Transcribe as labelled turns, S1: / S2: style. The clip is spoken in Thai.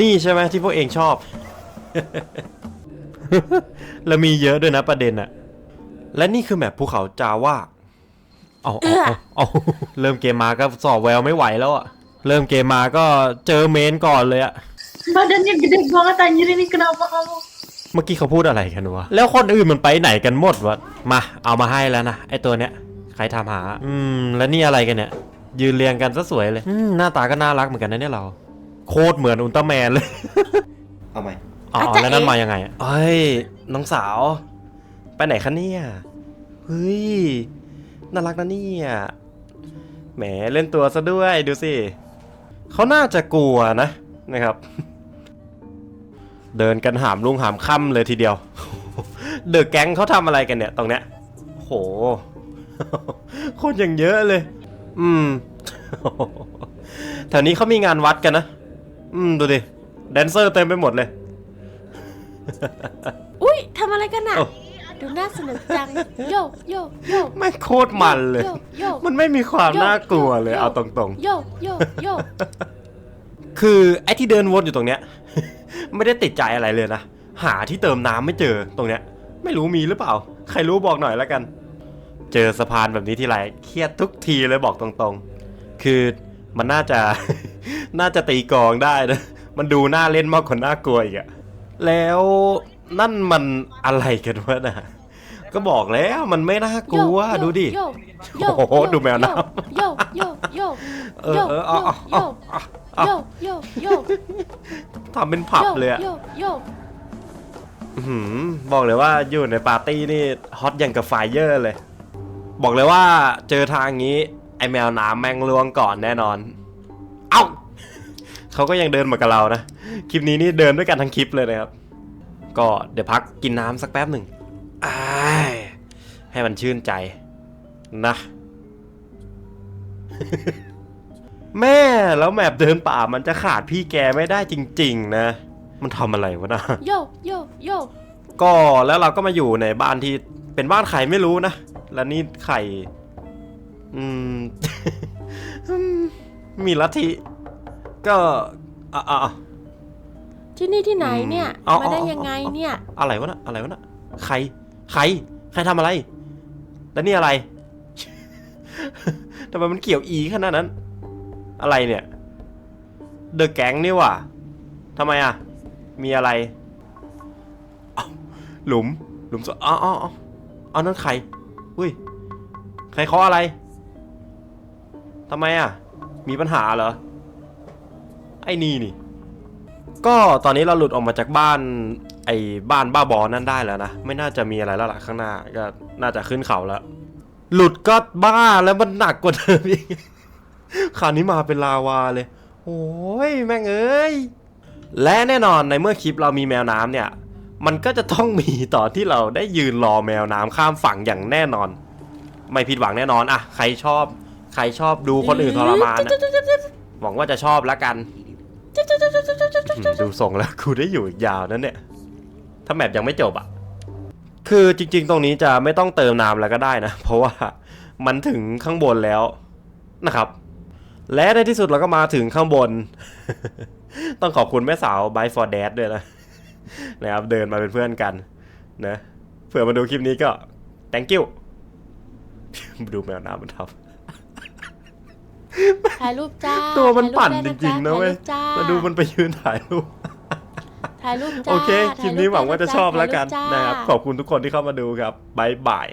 S1: นี่ใช่ไหมที่พวกเองชอบ แล้วมีเยอะด้วยนะประเด็นอะและนี่คือแมปภูเขาจาว่าเอาเอาเอาเอาเริ่มเกมมาก็สอบแววไม่ไหวแล้วอะเริ่มเกมมาก็เจอเมนก่อนเลยอะ
S2: Badannya gede banget anjir ini kenapa kamu?
S1: เมื่อกี้เขาพูดอะไรกันวะ แล้วคนอื่นมันไปไหนกันหมดวะ มา เอามาให้แล้วนะ ไอตัวเนี้ย ใครทำหา อืม แล้วนี่อะไรกันเนี่ย ยืนเรียงกันซะสวยเลย อืม หน้าตาก็น่ารักเหมือนกันนะเนี่ยเรา โคตรเหมือนอุลตร้าแมนเลย
S3: เอาไหม
S1: อ๋อ
S2: อาจจะ
S1: แล้วนั่น
S2: เอ๊ะ
S1: มายังไงอะเฮ้ย น้องสาว ไปไหนคะเนี่ย เฮ้ย น่ารักนะเนี่ย แหมเล่นตัวซะด้วยดูสิ เขาน่าจะกลัวนะนะครับ เดินกันหามลุงหามค่ำเลยทีเดียว เดอะแก๊งเขาทำอะไรกันเนี่ย ตรงเนี้ย โห คนอย่างเยอะเลย อืม แถวนี้เขามีงานวัดกันนะ อืมดูดิ แดนเซอร์เต็มไปหมดเลย
S2: อุ้ยทำอะไรกันน่ะ
S1: เอ้า
S2: ดูน่าสนุกจัง โยโยโย
S1: ไม่งโคตรมันเลย
S2: โยโย
S1: มันไม่มีความ
S2: โย
S1: น่ากลัวเลย
S2: โย
S1: เอาตรง
S2: โยโยโย
S1: ๆคือไอ้ที่เดินวนอยู่ตรงเนี้ย ไม่ได้ติดใจอะไรเลยนะ หาที่เติมน้ำไม่เจอตรงเนี้ย ไม่รู้มีหรือเปล่า ใครรู้บอกหน่อยแล้วกัน เจอสะพานแบบนี้ทีไรเครียดทุกทีเลยบอกตรงๆ คือมันน่าจะ น่าจะตีกลองได้นะ มันดูน่าเล่นมากกว่าน่ากลัวอีกอะแล้วนั่นมันอะไรกันวะนะก็บอกแล้วมันไม่น่ากลัว
S2: โย
S1: ดูดิ
S2: โยโย
S1: โอ้โห
S2: โย
S1: ดูแมวน้ำ
S2: โยโยโย
S1: เออเออเอาเอาเอาเอาเอา
S2: โยโยโย
S1: ทำเป็นผับเลยอะ
S2: โยโย
S1: อื้อหือบอกเลยว่าอยู่ในปาร์ตี้นี่ฮอตอย่างกับไฟเยอร์เลย บอกเลยว่าเจอทางนี้ ไอแมวน้ำแมงลวงก่อนแน่นอน เอ้า เขาก็ยังเดินมากับเรานะ คลิปนี้นี่เดินด้วยกันทั้งคลิปเลยนะครับ ก็เดี๋ยวพักกินน้ำสักแป๊บหนึ่งอ้ายให้มันชื่นใจนะ แม่แล้วแมปเดินป่ามันจะขาดพี่แกไม่ได้จริง ๆ นะ มันทำอะไรวะนะ
S2: โยโยโย
S1: ก็แล้วเราก็มาอยู่ในบ้านที่เป็นบ้านใครไม่รู้นะ แล้วนี่ใครอืม มีลัทธิ ก็อะอะอะ
S2: ที่นี่ที่ไหนเนี่ย
S1: อืมเอา
S2: มาได้
S1: เอา
S2: ยังไง
S1: เอา
S2: เนี่ย
S1: อะไรวะนะอะไรวะนะใคร ใคร ใครทำอะไร แล้วนี่อะไร ทำไมมันเกี่ยวอีขนาดนั้น อะไรเนี่ย เดอะแก๊งนี่ว่ะทำไมอะ มีอะไรเอ้าหลุม หลุมศพอ๋ออ๋ออ๋อเอานั่นใครอุ้ย ใครเคาะอะไรทำไมอะ มีปัญหาเหรอ ไอ้นี่นี่ ก็ตอนนี้เราหลุดออกมาจากบ้าน ไอ้บ้านบ้าบอนั่นได้แล้วนะ ไม่น่าจะมีอะไรแล้วล่ะข้างหน้า ก็น่าจะขึ้นเขาแล้ว หลุดก็บ้าแล้วมันหนักกว่าเดิมอีกคราวนี้มาเป็นลาวาเลย โอ้ยแม่งเอ้ย และแน่นอนในเมื่อคลิปเรามีแมวน้ำเนี่ย มันก็จะต้องมีต่อนที่เราได้ยืนรอแมวน้ำข้ามฝั่งอย่างแน่นอน ไม่ผิดหวังแน่นอนอะใครชอบ ใครชอบดูคนอื่นทรมานอะหวังว่าจะชอบแล้วกัน อืมดูทรงแล้วกูได้อยู่อีกยาวนั่นเนี่ย ถ้าแมปยังไม่จบอะคือจริง ๆ ตรงนี้จะไม่ต้องเติมน้ำแล้วก็ได้นะ เพราะว่ามันถึงข้างบนแล้วนะครับ และในที่สุดเราก็มาถึงข้างบน ต้องขอบคุณแม่สาว by for dad ด้วยนะนะครับเดินมาเป็นเพื่อนกันนะเผื่อมาดูคลิปนี้ก็ thank you ดูแมวน้ำมันท
S2: ถ่ายรูปจ้าำ
S1: ตัวมันปั่น
S2: ถ่าย
S1: จ
S2: รูป
S1: ริงๆนะเว้ย
S2: จ้า
S1: มาดูมันไปยืนถ่ายรูป
S2: ถ่ายรูปจ้า
S1: โอเคคลิปนี้หวังว่าจะชอบแล้วกัน
S2: ถ่ายรูปจ้า
S1: นะครับขอบคุณทุกคนที่เข้ามาดูครับบายบายบาย